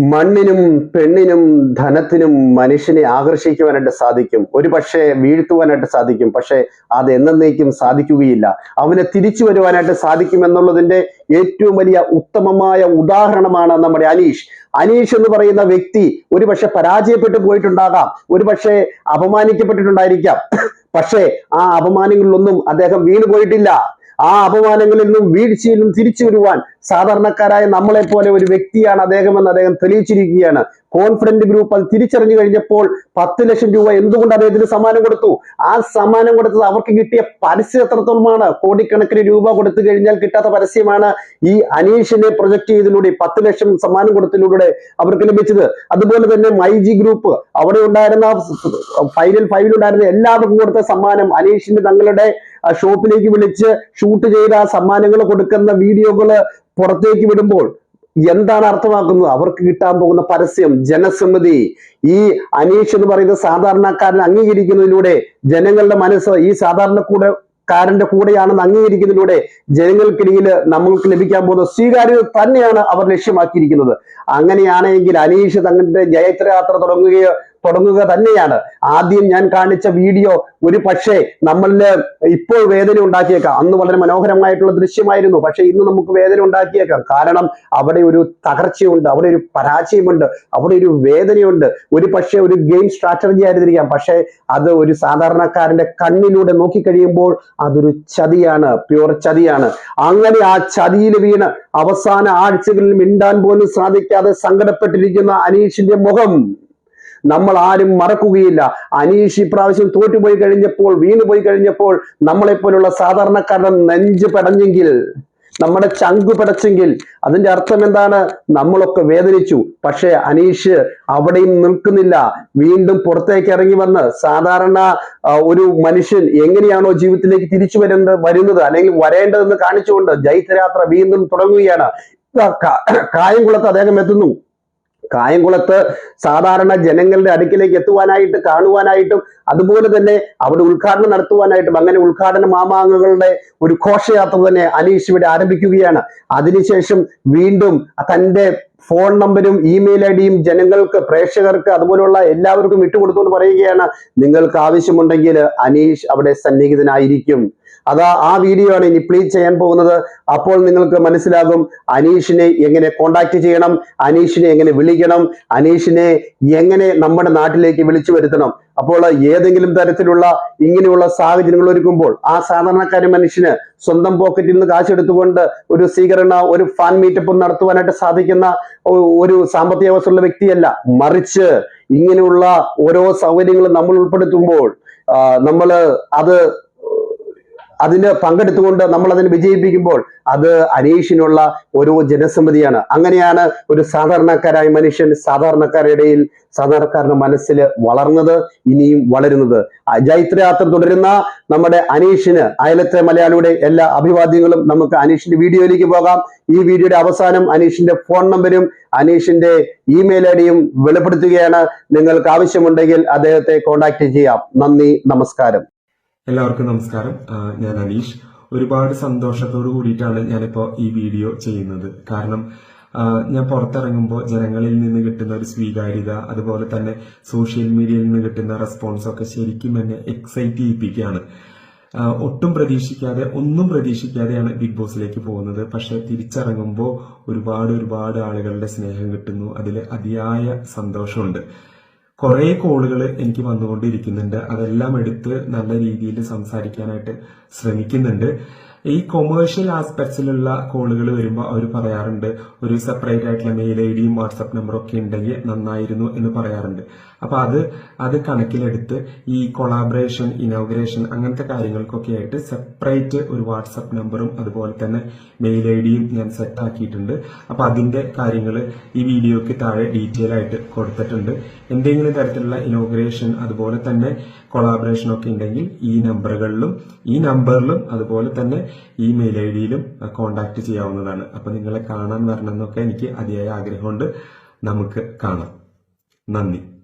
മണ്ണിനും പെണ്ണിനും ധനത്തിനും മനുഷ്യനെ ആകർഷിക്കുവാനായിട്ട് സാധിക്കും. ഒരു പക്ഷേ വീഴ്ത്തുവാനായിട്ട് സാധിക്കും. പക്ഷേ അത് എന്നേക്കും സാധിക്കുകയില്ല. അവനെ തിരിച്ചു വരുവാനായിട്ട് സാധിക്കും എന്നുള്ളതിന്റെ ഏറ്റവും വലിയ ഉത്തമമായ ഉദാഹരണമാണ് നമ്മുടെ അനീഷ്. അനീഷ് എന്ന് പറയുന്ന വ്യക്തി ഒരു പക്ഷെ പരാജയപ്പെട്ടു പോയിട്ടുണ്ടാകാം. ഒരു പക്ഷേ അപമാനിക്കപ്പെട്ടിട്ടുണ്ടായിരിക്കാം. പക്ഷേ ആ അപമാനങ്ങളിലൊന്നും അദ്ദേഹം വീണു പോയിട്ടില്ല ആ അപമാനങ്ങളിൽ നിന്നും വീഴ്ചയിൽ നിന്നും തിരിച്ചു വരുവാൻ സാധാരണക്കാരായ നമ്മളെ പോലെ ഒരു വ്യക്തിയാണ് അദ്ദേഹം എന്ന് അദ്ദേഹം തെളിയിച്ചിരിക്കുകയാണ്. കോൺഫിഡന്റ് ഗ്രൂപ്പ് അത് തിരിച്ചറിഞ്ഞു കഴിഞ്ഞപ്പോൾ പത്ത് ലക്ഷം രൂപ എന്തുകൊണ്ട് അദ്ദേഹത്തിന് സമ്മാനം കൊടുത്തു? ആ സമ്മാനം കൊടുത്തത് അവർക്ക് കിട്ടിയ പരസ്യം എത്രത്തോളമാണ്? കോടിക്കണക്കിന് രൂപ കൊടുത്തു കഴിഞ്ഞാൽ കിട്ടാത്ത പരസ്യമാണ് ഈ അനീഷിനെ പ്രൊജക്ട് ചെയ്തതിലൂടെ പത്ത് ലക്ഷം സമ്മാനം കൊടുത്തതിലൂടെ അവർക്ക് ലഭിച്ചത്. അതുപോലെ തന്നെ മൈജി ഗ്രൂപ്പ് അവിടെ ഉണ്ടായിരുന്ന ഫൈനൽ ഫൈവിലുണ്ടായിരുന്ന എല്ലാവർക്കും കൊടുത്ത സമ്മാനം അനീഷിന്റെ തങ്ങളുടെ ആ ഷോപ്പിലേക്ക് വിളിച്ച് ഷൂട്ട് ചെയ്ത് ആ സമ്മാനങ്ങൾ കൊടുക്കുന്ന വീഡിയോകൾ പുറത്തേക്ക് വിടുമ്പോൾ എന്താണ് അർത്ഥമാക്കുന്നത്? അവർക്ക് കിട്ടാൻ പോകുന്ന പരസ്യം ജനസമ്മതി. ഈ അനീഷ് എന്ന് പറയുന്ന സാധാരണക്കാരൻ അംഗീകരിക്കുന്നതിലൂടെ ജനങ്ങളുടെ മനസ്സ് ഈ സാധാരണ കൂടെ കാരന്റെ കൂടെയാണെന്ന് അംഗീകരിക്കുന്നതിലൂടെ ജനങ്ങൾക്കിടയിൽ നമ്മൾക്ക് ലഭിക്കാൻ പോകുന്ന സ്വീകാര്യത തന്നെയാണ് അവർ ലക്ഷ്യമാക്കിയിരിക്കുന്നത്. അങ്ങനെയാണെങ്കിൽ അനീഷ് തങ്ങളുടെ ജയത്രയാത്ര തുടങ്ങുകയോ തുടങ്ങുക തന്നെയാണ്. ആദ്യം ഞാൻ കാണിച്ച വീഡിയോ ഒരു പക്ഷേ നമ്മളിൽ ഇപ്പോൾ വേദന ഉണ്ടാക്കിയേക്കാം. അന്ന് വളരെ മനോഹരമായിട്ടുള്ള ദൃശ്യമായിരുന്നു. പക്ഷെ ഇന്ന് നമുക്ക് വേദന ഉണ്ടാക്കിയേക്കാം. കാരണം അവിടെ ഒരു തകർച്ചയുണ്ട് അവിടെ ഒരു പരാജയമുണ്ട് അവിടെ ഒരു വേദനയുണ്ട്. ഒരു പക്ഷേ ഒരു ഗെയിം സ്ട്രാറ്റജി ആയിരുന്നിരിക്കാം. പക്ഷേ അത് ഒരു സാധാരണക്കാരന്റെ കണ്ണിലൂടെ നോക്കിക്കഴിയുമ്പോൾ അതൊരു ചതിയാണ് പ്യുവർ ചതിയാണ്. അങ്ങനെ ആ ചതിയിൽ വീണ് അവസാന ആഴ്ചകളിൽ മിണ്ടാൻ പോലും സാധിക്കാതെ സങ്കടപ്പെട്ടിരിക്കുന്ന അനീഷിന്റെ മുഖം നമ്മൾ ആരും മറക്കുകയില്ല. അനീഷ് ഇപ്രാവശ്യം തോറ്റുപോയി കഴിഞ്ഞപ്പോൾ വീണുപോയി കഴിഞ്ഞപ്പോൾ നമ്മളെപ്പോലുള്ള സാധാരണക്കാരുടെ നെഞ്ച് പടഞ്ഞെങ്കിൽ നമ്മുടെ ചങ്കു പിടച്ചെങ്കിൽ അതിന്റെ അർത്ഥം എന്താണ്? നമ്മളൊക്കെ വേദനിച്ചു. പക്ഷേ അനീഷ് അവിടെയും നിൽക്കുന്നില്ല. വീണ്ടും പുറത്തേക്ക് ഇറങ്ങി വന്ന് സാധാരണ ഒരു മനുഷ്യൻ എങ്ങനെയാണോ ജീവിതത്തിലേക്ക് തിരിച്ചു വരുന്നത് വരുന്നത് അല്ലെങ്കിൽ വരേണ്ടതെന്ന് കാണിച്ചുകൊണ്ട് ജൈത്രയാത്ര വീണ്ടും തുടങ്ങുകയാണ്. കായംകുളത്ത് അദ്ദേഹം എത്തുന്നു. കായംകുളത്ത് സാധാരണ ജനങ്ങളുടെ അടുക്കിലേക്ക് എത്തുവാനായിട്ട് കാണുവാനായിട്ടും അതുപോലെ തന്നെ അവിടെ ഉദ്ഘാടനം നടത്തുവാനായിട്ടും അങ്ങനെ ഉദ്ഘാടന മാമാങ്കങ്ങളുടെ ഒരു ഘോഷയാത്ര തന്നെ അനീഷ് ഇവിടെ ആരംഭിക്കുകയാണ്. അതിനുശേഷം വീണ്ടും തന്റെ ഫോൺ നമ്പരും ഇമെയിൽ ഐ ഡിയും ജനങ്ങൾക്ക് പ്രേക്ഷകർക്ക് അതുപോലുള്ള എല്ലാവർക്കും വിട്ടുകൊടുത്തുകൊണ്ട് പറയുകയാണ്. നിങ്ങൾക്ക് ആവശ്യമുണ്ടെങ്കിൽ അനീഷ് അവിടെ സന്നിഹിതനായിരിക്കും. അതാ ആ വീഡിയോ ആണ് ഇനി പ്ലീസ് ചെയ്യാൻ പോകുന്നത്. അപ്പോൾ നിങ്ങൾക്ക് മനസ്സിലാകും അനീഷിനെ എങ്ങനെ കോണ്ടാക്ട് ചെയ്യണം അനീഷിനെ എങ്ങനെ വിളിക്കണം അനീഷിനെ എങ്ങനെ നമ്മുടെ നാട്ടിലേക്ക് വിളിച്ചു വരുത്തണം. അപ്പോൾ ഏതെങ്കിലും തരത്തിലുള്ള ഇങ്ങനെയുള്ള സാഹചര്യങ്ങൾ ഒരുക്കുമ്പോൾ ആ സാധാരണക്കാര മനുഷ്യന് സ്വന്തം പോക്കറ്റിൽ നിന്ന് കാശെടുത്തുകൊണ്ട് ഒരു സ്വീകരണ ഒരു ഫാൻ മീറ്റപ്പ് നടത്തുവാനായിട്ട് സാധിക്കുന്ന ഒരു സാമ്പത്തിക അവസ്ഥയുള്ള വ്യക്തിയല്ല. മറിച്ച് ഇങ്ങനെയുള്ള ഓരോ സൗകര്യങ്ങളും നമ്മൾ ഉൾപ്പെടുത്തുമ്പോൾ നമ്മൾ അത് അതിന് പങ്കെടുത്തുകൊണ്ട് നമ്മൾ അതിന് വിജയിപ്പിക്കുമ്പോൾ അത് അനീഷിനുള്ള ഒരു ജനസമ്മതിയാണ്. അങ്ങനെയാണ് ഒരു സാധാരണക്കാരായ മനുഷ്യൻ സാധാരണക്കാരുടെ ഇടയിൽ സാധാരണക്കാരുടെ മനസ്സിൽ വളർന്നത് ഇനിയും വളരുന്നത്. ജൈത്രയാത്ര തുടരുന്ന നമ്മുടെ അനീഷിന് അയലത്തെ മലയാളിയുടെ എല്ലാ അഭിവാദ്യങ്ങളും നമുക്ക് അനീഷിന്റെ വീഡിയോയിലേക്ക് പോകാം. ഈ വീഡിയോയുടെ അവസാനം അനീഷിന്റെ ഫോൺ നമ്പരും അനീഷിന്റെ ഇമെയിൽ ഐ ഡിയും വെളിപ്പെടുത്തുകയാണ്. നിങ്ങൾക്ക് ആവശ്യമുണ്ടെങ്കിൽ അദ്ദേഹത്തെ കോൺടാക്ട് ചെയ്യാം. നന്ദി നമസ്കാരം. എല്ലാവർക്കും നമസ്കാരം. ഞാൻ അനീഷ്. ഒരുപാട് സന്തോഷത്തോട് കൂടിയിട്ടാണ് ഞാനിപ്പോൾ ഈ വീഡിയോ ചെയ്യുന്നത്. കാരണം ഞാൻ പുറത്തിറങ്ങുമ്പോൾ ജനങ്ങളിൽ നിന്ന് കിട്ടുന്ന ഒരു സ്വീകാര്യത അതുപോലെ തന്നെ സോഷ്യൽ മീഡിയയിൽ നിന്ന് കിട്ടുന്ന റെസ്പോൺസ് ഒക്കെ ശരിക്കും എന്നെ എക്സൈറ്റ് ചെയ്യിപ്പിക്കുകയാണ്. ഒട്ടും പ്രതീക്ഷിക്കാതെ ഒന്നും പ്രതീക്ഷിക്കാതെയാണ് ബിഗ് ബോസിലേക്ക് പോകുന്നത്. പക്ഷെ തിരിച്ചിറങ്ങുമ്പോൾ ഒരുപാട് ഒരുപാട് ആളുകളുടെ സ്നേഹം കിട്ടുന്നു. അതിൽ അതിയായ സന്തോഷമുണ്ട്. കുറേ കോളുകൾ എനിക്ക് വന്നുകൊണ്ടിരിക്കുന്നുണ്ട്. അതെല്ലാം എടുത്ത് നല്ല രീതിയിൽ സംസാരിക്കാനായിട്ട് ശ്രമിക്കുന്നുണ്ട്. ഈ കൊമേഴ്ഷ്യൽ ആസ്പെക്ട്സിലുള്ള കോളുകൾ വരുമ്പോൾ അവർ പറയാറുണ്ട് ഒരു സെപ്പറേറ്റ് ആയിട്ടുള്ള മെയിൽ ഐ ഡിയും വാട്സപ്പ് നമ്പറും ഒക്കെ ഉണ്ടെങ്കിൽ നന്നായിരുന്നു എന്ന് പറയാറുണ്ട്. അപ്പൊ അത് അത് കണക്കിലെടുത്ത് ഈ കൊളാബറേഷൻ ഇനോഗ്രേഷൻ അങ്ങനത്തെ കാര്യങ്ങൾക്കൊക്കെ ആയിട്ട് സെപ്പറേറ്റ് ഒരു വാട്സപ്പ് നമ്പറും അതുപോലെ തന്നെ മെയിൽ ഐ ഡിയും ഞാൻ സെറ്റ് ആക്കിയിട്ടുണ്ട്. അപ്പൊ അതിന്റെ കാര്യങ്ങൾ ഈ വീഡിയോക്ക് താഴെ ഡീറ്റെയിൽ ആയിട്ട് കൊടുത്തിട്ടുണ്ട്. എന്തെങ്കിലും തരത്തിലുള്ള ഇനോഗ്രേഷൻ അതുപോലെ തന്നെ കൊളാബറേഷൻ ഒക്കെ ഉണ്ടെങ്കിൽ ഈ നമ്പറുകളിലും ഈ നമ്പറിലും അതുപോലെ തന്നെ ഈ മെയിൽ ഐ ഡിയിലും കോൺടാക്ട് ചെയ്യാവുന്നതാണ്. അപ്പൊ നിങ്ങളെ കാണാൻ വരണം എന്നൊക്കെ എനിക്ക് അതിയായ ആഗ്രഹമുണ്ട്. നമുക്ക് കാണാം. നന്ദി.